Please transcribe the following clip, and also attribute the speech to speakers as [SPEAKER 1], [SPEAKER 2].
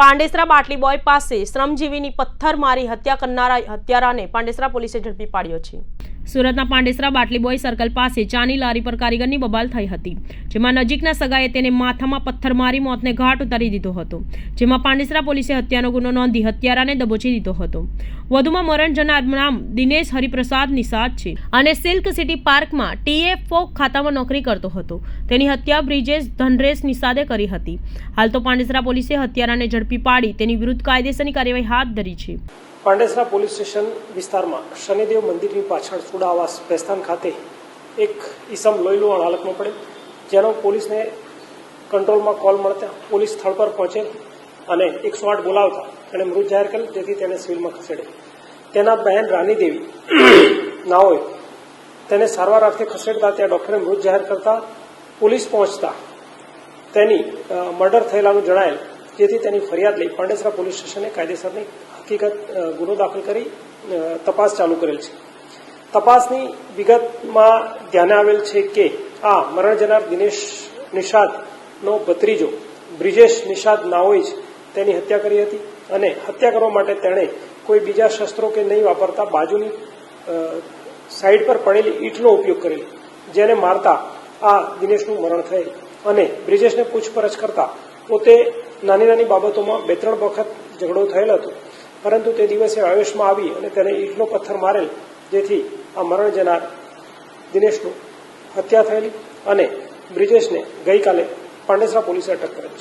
[SPEAKER 1] પાંડેસરા બાટલી બોય પાસે શ્રમજીવીની પથ્થર મારી હત્યા કરનારા હત્યારાને પાંડેસરા પોલીસે ઝડપી પાડ્યો છે. સુરતના પાંડેસરા બાટલી બોય સર્કલ પાસે ચાની લારી પર કારીગરની બબાલ થઈ હતી, જેમાં નજીકના સગાએ તેને માથામાં પથ્થર મારી મોતને ઘાટ ઉતારી દીધો હતો, જેમાં પાંડેસરા પોલીસે હત્યાનો ગુનો નોંધી હત્યારાને દબોચી દીધો હતો. વધુમાં મરણ જનાર નામ દિનેશ હરિપ્રસાદ નિષાદ છે અને સિલ્ક સિટી પાર્કમાં ટીએફઓ ખાતામાં નોકરી કરતો હતો. તેની હત્યા બ્રિજેશ ધનરેશ નિષાદે કરી હતી. હાલ તો પાંડેસરા પોલીસે હત્યારાને ઝડપી પાડી તેની વિરુદ્ધ કાયદેસરની કાર્યવાહી હાથ ધરી છે.
[SPEAKER 2] પાંડેસરા પોલીસ સ્ટેશન વિસ્તારમાં શનિદેવ મંદિરની પાછળ સુડાવાસ પ્રસ્થાન ખાતે એક ઈસમ લોહીલુહાણ હાલતમાં પડે જેનો પોલીસને કંટ્રોલમાં કોલ મળતા પોલીસ સ્થળ પર પહોંચે અને એકસો આઠ બોલાવતા તેણે મૃત જાહેર કરેલ, જેથી તેને સિવિલમાં ખસેડે. તેના બહેન રાની દેવી હોય, તેને સારવાર અર્થે ખસેડતા ત્યાં ડોક્ટરે મૃત જાહેર કરતા પોલીસ પહોંચતા તેની મર્ડર થયેલાનું જણાયેલ જેથી તેની ફરિયાદ લઈ પાંડેસરા પોલીસ સ્ટેશને કાયદેસરની હકીકત ગુનો દાખલ કરી તપાસ ચાલુ કરેલ છે. તપાસની વિગતમાં ધ્યાને આવેલ છે કે આ મરણ જનાર દિનેશ નિષાદનો ભત્રીજો બ્રિજેશ નિષાદ નાઓઈ જ તેની હત્યા કરી હતી અને હત્યા કરવા માટે તેણે કોઈ બીજા શસ્ત્રો કે નહીં વાપરતા બાજુની સાઈડ પર પડેલી ઈંટનો ઉપયોગ કરેલ, જેને મારતા આ દિનેશનું મરણ થયેલ. અને બ્રિજેશને પૂછપરછ કરતા પોતે નાની નાની બાબતોમાં બે ત્રણ વખત ઝઘડો થયેલ હતો. પરંતુ તે દિવસે આયુષમાં આવી અને તેને ઈટનો પથ્થર મારેલ, જેથી આ મરણ જનાર દિનેશનું હત્યા થયેલી અને બ્રિજેશને ગઈકાલે પાંડેસરા પોલીસે અટક કરેલ છે.